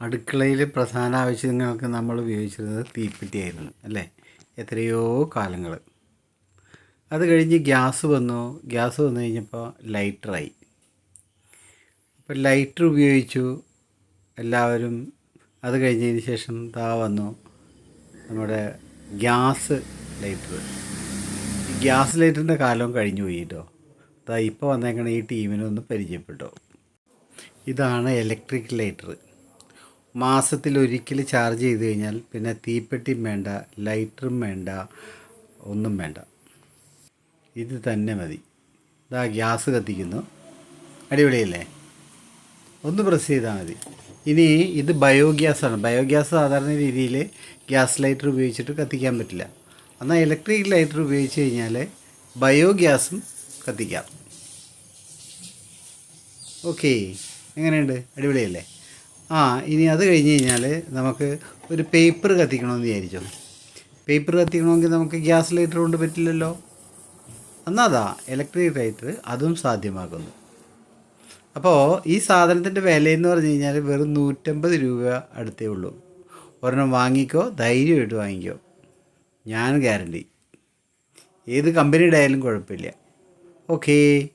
അടുക്കളയിലെ പ്രധാന ആവശ്യങ്ങൾക്ക് നമ്മൾ ഉപയോഗിച്ചിരുന്നത് തീപ്പെട്ടിയായിരുന്നു അല്ലേ? എത്രയോ കാലങ്ങൾ. അത് കഴിഞ്ഞ് ഗ്യാസ് വന്നു. ഗ്യാസ് വന്നു കഴിഞ്ഞപ്പോൾ ലൈറ്ററായി. അപ്പോൾ ലൈറ്റർ ഉപയോഗിച്ചു. എല്ലാവരും അത് കഴിഞ്ഞതിന് ശേഷം താ വന്നു നമ്മുടെ ഗ്യാസ് ലൈറ്റർ. ഗ്യാസ് ലൈറ്ററിന്റെ കാലവും കഴിഞ്ഞു പോയി കേട്ടോ. ഇപ്പോൾ വന്നേക്കണ ഈ ടീമിനൊന്ന് പരിചയപ്പെട്ടോ. ഇതാണ് ഇലക്ട്രിക് ലൈറ്റർ. മാസത്തിൽ ഒരിക്കൽ ചാർജ് ചെയ്ത് കഴിഞ്ഞാൽ പിന്നെ തീപ്പെട്ടിയും വേണ്ട ലൈറ്ററും വേണ്ട ഒന്നും വേണ്ട. ഇത് തന്നെ മതി. ഇതാ ഗ്യാസ് കത്തിക്കുന്നു. അടിപൊളിയല്ലേ? ഒന്ന് പ്രസ് ചെയ്താൽ മതി. ഇനി ഇത് ബയോഗ്യാസാണ് ബയോഗ്യാസ് സാധാരണ രീതിയിൽ ഗ്യാസ് ലൈറ്റർ ഉപയോഗിച്ചിട്ട് കത്തിക്കാൻ പറ്റില്ല. എന്നാൽ ഇലക്ട്രിക് ലൈറ്റർ ഉപയോഗിച്ച് കഴിഞ്ഞാൽ ബയോഗ്യാസും കത്തിക്കാം. ഓക്കെ എങ്ങനെയുണ്ട്? അടിപൊളിയല്ലേ? ആ ഇനി അത് കഴിഞ്ഞ് കഴിഞ്ഞാൽ നമുക്ക് ഒരു പേപ്പർ കത്തിക്കണമെന്ന് വിചാരിച്ചോ. പേപ്പർ കത്തിക്കണമെങ്കിൽ നമുക്ക് ഗ്യാസ് ലൈറ്റർ കൊണ്ട് പറ്റില്ലല്ലോ. എന്നാതാ ഇലക്ട്രിക് ലൈറ്റർ അതും സാധ്യമാക്കുന്നു. അപ്പോൾ ഈ സാധനത്തിന്റെ വിലയെന്ന് പറഞ്ഞു കഴിഞ്ഞാൽ വെറും നൂറ്റമ്പത് രൂപ അടുത്തേ ഉള്ളൂ. ഒരെണ്ണം വാങ്ങിക്കോ ധൈര്യമായിട്ട് വാങ്ങിക്കോ. ഞാൻ ഗ്യാരണ്ടി ഏത് കമ്പനിയുടെ ആയാലും കുഴപ്പമില്ല. ഓക്കേ